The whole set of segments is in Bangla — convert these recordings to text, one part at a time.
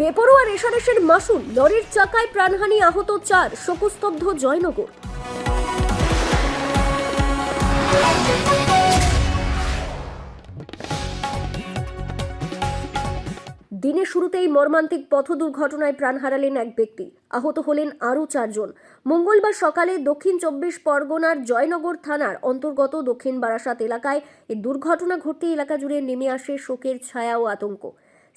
বেপরোয়া রেশারেশের মাসুল, লরির চাকায় প্রাণহানি আহত চার, শোকস্তব্ধ জয়নগর। দিনের শুরুতেই মর্মান্তিক পথ দুর্ঘটনায় প্রাণ হারালেন এক ব্যক্তি। আহত হলেন আরও চারজন। মঙ্গলবার সকালে দক্ষিণ চব্বিশ পরগনার জয়নগর থানার অন্তর্গত দক্ষিণ বারাসাত এলাকায় এই দুর্ঘটনা ঘটতে এলাকা জুড়ে নেমে আসে শোকের ছায়া ও আতঙ্ক।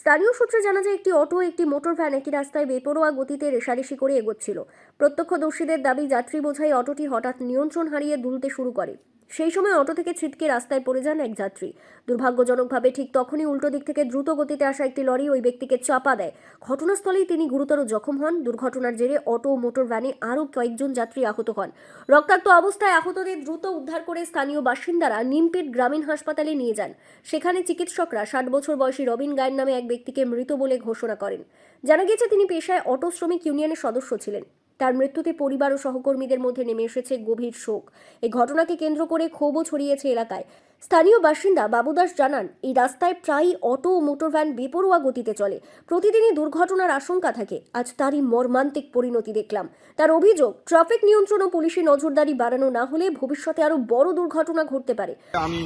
স্থানীয় সূত্রে জানা যায়, একটি অটো একটি মোটর ভ্যান একই রাস্তায় বেপরোয়া গতিতে রেশারেশি করে এগোচ্ছিল। প্রত্যক্ষদর্শীদের দাবি, যাত্রী বোঝাই অটোটি হঠাৎ নিয়ন্ত্রণ হারিয়ে দুলতে শুরু করে। সেই সময় অটো থেকে ছিটকে রাস্তায় পড়ে যান এক যাত্রী। দুর্ভাগ্যজনকভাবে ঠিক তখনই উল্টো দিক থেকে দ্রুত গতিতে আসা একটি লরি ওই ব্যক্তিকে চাপা দেয়। ঘটনাস্থলেই তিনি গুরুতর জখম হন। দুর্ঘটনার জেরে অটো ও মোটর ভ্যানে আরও কয়েকজন যাত্রী আহত হন। রক্তাক্ত অবস্থায় আহতদের দ্রুত উদ্ধার করে স্থানীয় বাসিন্দারা নিমপেট গ্রামীণ হাসপাতালে নিয়ে যান। সেখানে চিকিৎসকরা ষাট বছর বয়সী রবিন গায়ের নামে এক ব্যক্তিকে মৃত বলে ঘোষণা করেন। জানা গেছে তিনি পেশায় অটো শ্রমিক ইউনিয়নের সদস্য ছিলেন। তার মৃত্যুতে পরিবার ও সহকর্মীদের মধ্যে নেমে এসেছে গভীর শোক। এই ঘটনাকে কেন্দ্র করে ক্ষোভও ছড়িয়েছে এলাকায়। স্থানীয় বাসিন্দা বাবুদাস জানান, এই রাস্তায় প্রায়ই অটো ও মোটর ভ্যান বেপরোয়া গতিতে চলে। প্রতিদিনই দুর্ঘটনার আশঙ্কা থাকে। আজ তারই মর্মান্তিক পরিণতি দেখলাম। তার অভিযোগ, ট্রাফিক নিয়ন্ত্রণ ও পুলিশি নজরদারি বাড়ানো না হলে ভবিষ্যতে আরও বড় দুর্ঘটনা ঘটতে পারে। আমি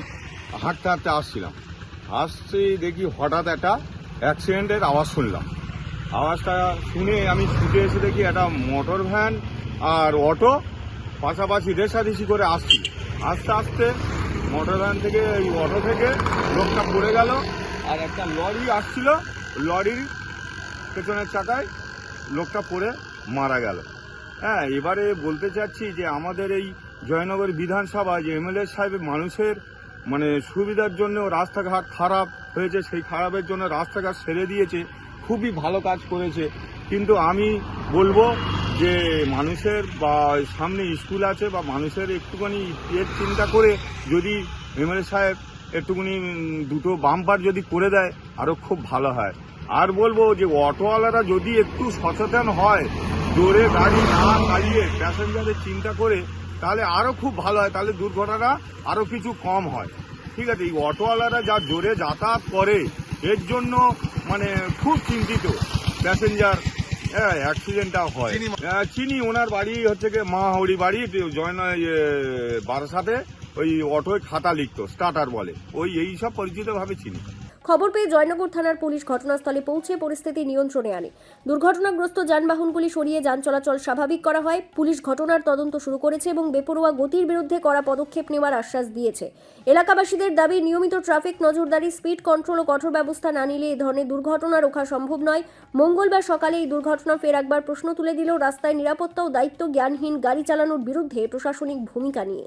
হাঁটতে হাঁটতে আসছিলাম। আসছি দেখি হঠাৎ একটা অ্যাক্সিডেন্টের আওয়াজ শুনলাম। আওয়াজটা শুনে আমি ছুটে এসে দেখি একটা মোটর ভ্যান আর অটো পাশাপাশি রেশারেশি করে আসছি। আস্তে আস্তে মোটর ভ্যান থেকে এই অটো থেকে লোকটা পড়ে গেল আর একটা লরি আসছিল। লরির পেছনের চাকায় লোকটা পড়ে মারা গেল। হ্যাঁ এবারে বলতে চাচ্ছি যে আমাদের এই জয়নগর বিধানসভা যে এমএলএ সাহেব মানুষের মানে সুবিধার জন্য রাস্তাঘাট খারাপ হয়েছে, সেই খারাপের জন্য রাস্তাঘাট সেরে দিয়েছে খুবই ভালো কাজ করেছে। কিন্তু আমি বলব যে মানুষের বা সামনে স্কুল আছে বা মানুষের একটুখানি এর চিন্তা করে যদি এমএলএ সাহেব একটুখানি দুটো বাম্পার যদি করে দেয় আরও খুব ভালো হয়। আর বলব যে অটোওয়ালারা যদি একটু সচেতন হয় জোরে গাড়ি না চালিয়ে প্যাসেঞ্জারের চিন্তা করে, তাহলে আরও খুব ভালো হয়, তাহলে দুর্ঘটনা আরও কিছু কম হয়। ঠিক আছে, এই অটোওয়ালারা যা জোরে যাতায়াত করে এর জন্য মানে খুব চিন্তিত প্যাসেঞ্জার হ্যাঁ অ্যাক্সিডেন্টটা হয়। হ্যাঁ, চিনি ওনার বাড়ি হচ্ছে গিয়ে মা মাহাউড়ি বাড়ি জয়ন বারাসাতে ওই অটোয় খাতা লিখতো স্টার্টার বলে। ওই এই সব পরিচিতভাবে চিনি। খবর পেয়ে জয়নগর থানার পুলিশ ঘটনাস্থলে পৌঁছে পরিস্থিতি নিয়ন্ত্রণে আনে। দুর্ঘটনাগ্রস্ত যানবাহনগুলি সরিয়ে যান চলাচল স্বাভাবিক করা হয়। পুলিশ ঘটনার তদন্ত শুরু করেছে এবং বেপরোয়া গতির বিরুদ্ধে করা পদক্ষেপ নেওয়ার আশ্বাস দিয়েছে। এলাকাবাসীদের দাবি, নিয়মিত ট্রাফিক নজরদারি, স্পিড কন্ট্রোল ও কঠোর ব্যবস্থা না নিলে এ ধরনের দুর্ঘটনা রোখা সম্ভব নয়। মঙ্গলবার সকালে এই দুর্ঘটনা ফের একবার প্রশ্ন তুলে দিলেও রাস্তায় নিরাপত্তা ও দায়িত্ব জ্ঞানহীন গাড়ি চালানোর বিরুদ্ধে প্রশাসনিক ভূমিকা নিয়ে।